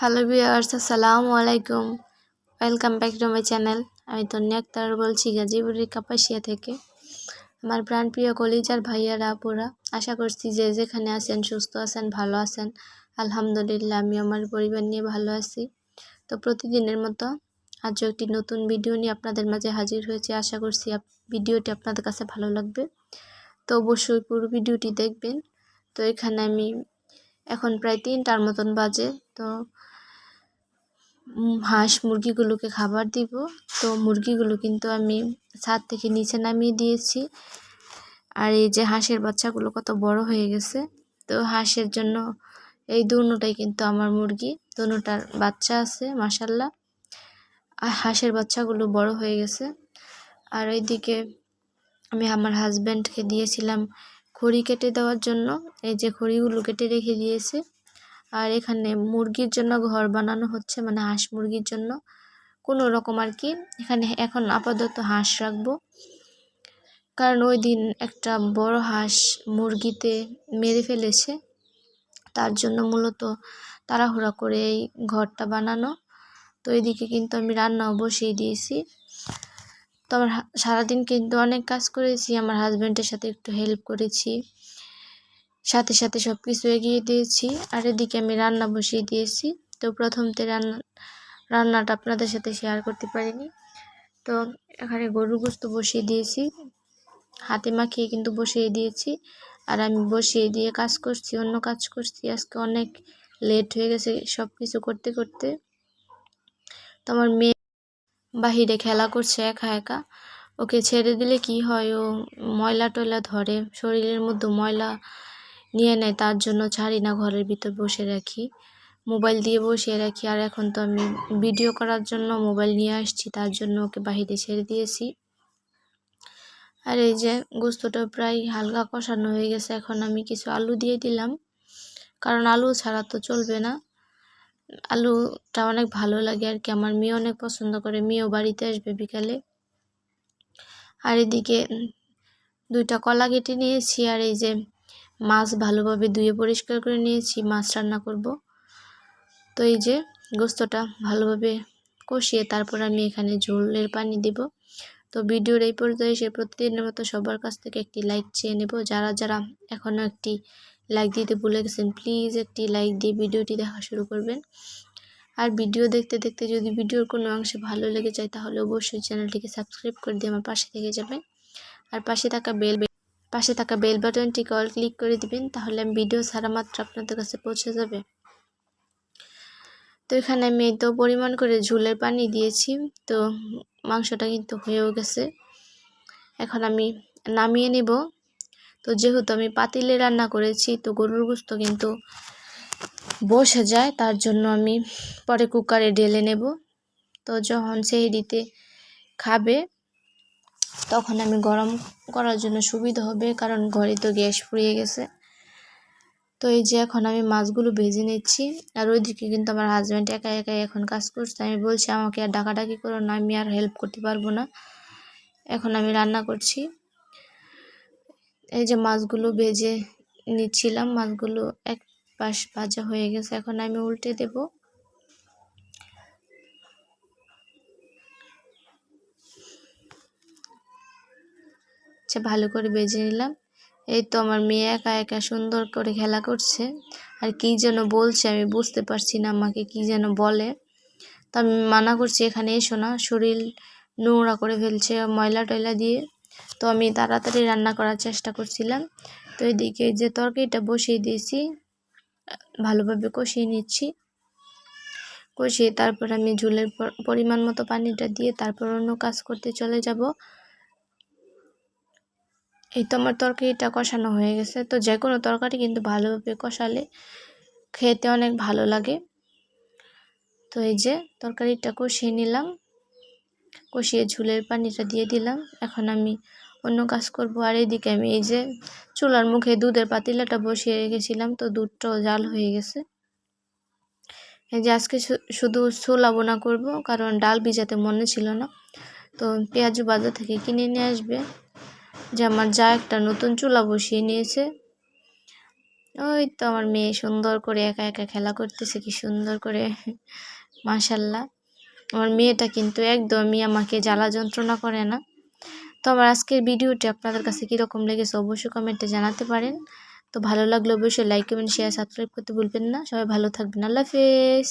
Hello viewers আসসালামু আলাইকুম welcome back to my channel আমি তন্নি আক্তার বলছি, গাজীপুরের কাপাসিয়া থেকে। আমার প্রাণপ্রিয় কলিজার ভাইয়ারা, আপুরা, আশা করছি যে যেখানে আছেন, সুস্থ আছেন, ভালো আছেন। আলহামদুলিল্লাহ আমি আমার পরিবার নিয়ে ভালো আছি। তো প্রতিদিনের মতো আজও একটি নতুন ভিডিও নিয়ে আপনাদের মাঝে হাজির হয়েছে। আশা করছি ভিডিওটি আপনাদের কাছে ভালো লাগবে। তো অবশ্যই পুরো ভিডিওটি দেখবেন। তো এখানে আমি এখন প্রায় তিনটার মতন বাজে, তো হাঁস মুরগিগুলোকে খাবার দিব। তো মুরগিগুলো কিন্তু আমি ছাদ থেকে নিচে নামিয়ে দিয়েছি। আর এই যে হাঁসের বাচ্চাগুলো কত বড় হয়ে গেছে, তো হাঁসের জন্য এই দুটাই কিন্তু আমার মুরগি। দুটার বাচ্চা আছে মাসাল্লাহ আর হাঁসের বাচ্চাগুলো বড় হয়ে গেছে। আর ওইদিকে আমি আমার হাজব্যান্ডকে দিয়েছিলাম খড়ি কেটে দেওয়ার জন্য। এই যে খড়িগুলো কেটে রেখে দিয়েছে। আর এখানে মুরগির জন্য ঘর বানানো হচ্ছে মানে হাঁস মুরগির জন্য। কোনো রকম আর কি। এখানে এখন আপাতত হাঁস রাখব। কারণ ওই দিন একটা বড় হাঁস মুরগিতে মেরে ফেলেছে। তার জন্য মূলত তাড়াহুড়া করে এই ঘরটা বানানো। তো এইদিকে কিন্তু আমি রান্নাও বসিয়ে দিয়েছি। তো আমার সারাদিন কিন্তু অনেক কাজ করেছি। আমার হাজব্যান্ডের সাথে একটু হেল্প করেছি। সাথে সাথে সব কিছু এগিয়ে দিয়েছি। আর এদিকে আমি রান্না বসিয়ে দিয়েছি। তো প্রথমতে রান্না, রান্নাটা আপনাদের সাথে শেয়ার করতে পারিনি। তো এখানে গরু গোস্ত বসিয়ে দিয়েছি। হাতে মাখিয়ে কিন্তু বসিয়ে দিয়েছি। আর আমি বসিয়ে দিয়ে কাজ করছি, অন্য কাজ করছি। আজকে অনেক লেট হয়ে গেছে সব কিছু করতে করতে। তো আমার মেয়ে বাহিরে খেলা করছে একা একা। ওকে ছেড়ে দিলে কি হয়? ও ময়লা টয়লা ধরে, শরীরের মধ্যে ময়লা নিয়ে নেয়, তার জন্য ছাড়ি না, ঘরের ভিতর বসে রাখি। মোবাইল দিয়ে বসিয়ে রাখি। আর এখন তো আমি ভিডিও করার জন্য মোবাইল নিয়ে আসছি, তার জন্য ওকে বাহিরে ছেড়ে দিয়েছি। আর এই যে গোস্তটা প্রায় হালকা কষানো হয়ে গেছে, এখন আমি কিছু আলু দিয়ে দিলাম। কারণ আলু ছাড়া তো চলবে না। আলুটা অনেক ভালো লাগে আর কি। আমার মেয়ে অনেক পছন্দ করে। মেয়েও বাড়িতে আসবে বিকালে। আর এদিকে দুইটা কলা কেটে নিয়েছি আর এই যে মাছ ভালোভাবে ধুয়ে পরিষ্কার করে নিয়েছি। মাছ রান্না করব। তো এই যে গোস্তটা ভালোভাবে কষিয়ে তারপর আমি এখানে ঝোলের পানি দিব। তো ভিডিওর এই পর্যায়ে এসে প্রতিদিনের মতো সবার কাছ থেকে একটি লাইক চেয়ে নেব। যারা যারা এখনও একটি লাইক দিতে ভুলে গেছেন, প্লিজ একটি লাইক দিয়ে ভিডিওটি দেখা শুরু করবেন। আর ভিডিও দেখতে দেখতে যদি ভিডিওর কোনো অংশে ভালো লেগে যায়, তাহলে অবশ্যই চ্যানেলটিকে সাবস্ক্রাইব করে দিয়ে আমার পাশে থেকে যাবেন। আর পাশে থাকা বেল পাশে থাকা বেল বাটনটিকে অল ক্লিক করে দিবেন, তাহলে আমি ভিডিও ছাড়া মাত্র আপনাদের কাছে পৌঁছে যাবে। তো এখানে আমি তো পরিমাণ করে ঝুলের পানি দিয়েছি। তো মাংসটা কিন্তু হয়েও গেছে। এখন আমি নামিয়ে নেব। তো যেহেতু আমি পাতিলে রান্না করেছি, তো গরুর গোস্ত কিন্তু বসে যায়, তার জন্য আমি পরে কুকারে ঢেলে নেব। তো যখন সেহরিতে খাবে, তখন আমি গরম করার জন্য সুবিধা হবে, কারণ ঘরে তো গ্যাস ফুরিয়ে গেছে। তো এই যে এখন আমি মাছগুলো ভেজে নিচ্ছি। আর ওইদিকে কিন্তু আমার হাজব্যান্ড একা একাই এখন কাজ করছে। আমি বলছি, আমাকে আর ডাকাডাকি করো না, আমি আর হেল্প করতে পারব না। এখন আমি রান্না করছি। এই যে মাছগুলো ভেজে নিচ্ছিলাম, মাছগুলো এক পাশ ভাজা হয়ে গেছে। এখন আমি উল্টে দেবো। আচ্ছা ভালো করে বেজে নিলাম। এই তো আমার মেয়ে একা একা সুন্দর করে খেলা করছে। আর কী যেন বলছে আমি বুঝতে পারছি না আমাকে কী যেন বলে। তো আমি মানা করছি, এখানে এসো না, শরীর নোংরা করে ফেলছে ময়লা টয়লা দিয়ে। তো আমি তাড়াতাড়ি রান্না করার চেষ্টা করছিলাম। তো এদিকে যে তরকারিটা বসিয়ে দিয়েছি, ভালোভাবে কষিয়ে নিচ্ছি। কষিয়ে তারপর আমি ঝুলের পরিমাণ মতো পানিটা দিয়ে তারপর অন্য কাজ করতে চলে যাব। এই তো আমার তরকারিটা কষানো হয়ে গেছে। তো যে কোনো তরকারি কিন্তু ভালোভাবে কষালে খেতে অনেক ভালো লাগে। তো এই যে তরকারিটা কষিয়ে নিলাম। কষিয়ে ঝুলের পানিটা দিয়ে দিলাম। এখন আমি অন্য কাজ করব। আর এইদিকে আমি এই যে চুলার মুখে দুধের পাতিলাটা বসিয়ে রেখেছিলাম। তো দুধটাও জাল হয়ে গেছে। এই যে আজকে শুধু ছোলা বোনা করব। কারণ ডাল ভিজাতে মনে ছিল না। তো পেঁয়াজু বাজার থেকে কিনে নিয়ে আসবে। যে আমার যা একটা নতুন চুলা বসিয়ে নিয়েছে। ওই তো আমার মেয়ে সুন্দর করে একা একা খেলা করতেছে, কি সুন্দর করে। মাশাল্লাহ। আমার মেয়েটা কিন্তু একদমই আমাকে জ্বালা যন্ত্রণা করে না। তো আমার আজকের ভিডিওটি আপনাদের কাছে কীরকম লেগেছে অবশ্যই কমেন্টে জানাতে পারেন। তো ভালো লাগলে অবশ্যই লাইক, কমেন্ট শেয়ার সাবস্ক্রাইব করতে ভুলবেন না। সবাই ভালো থাকবেন। আল্লাহ হাফেজ।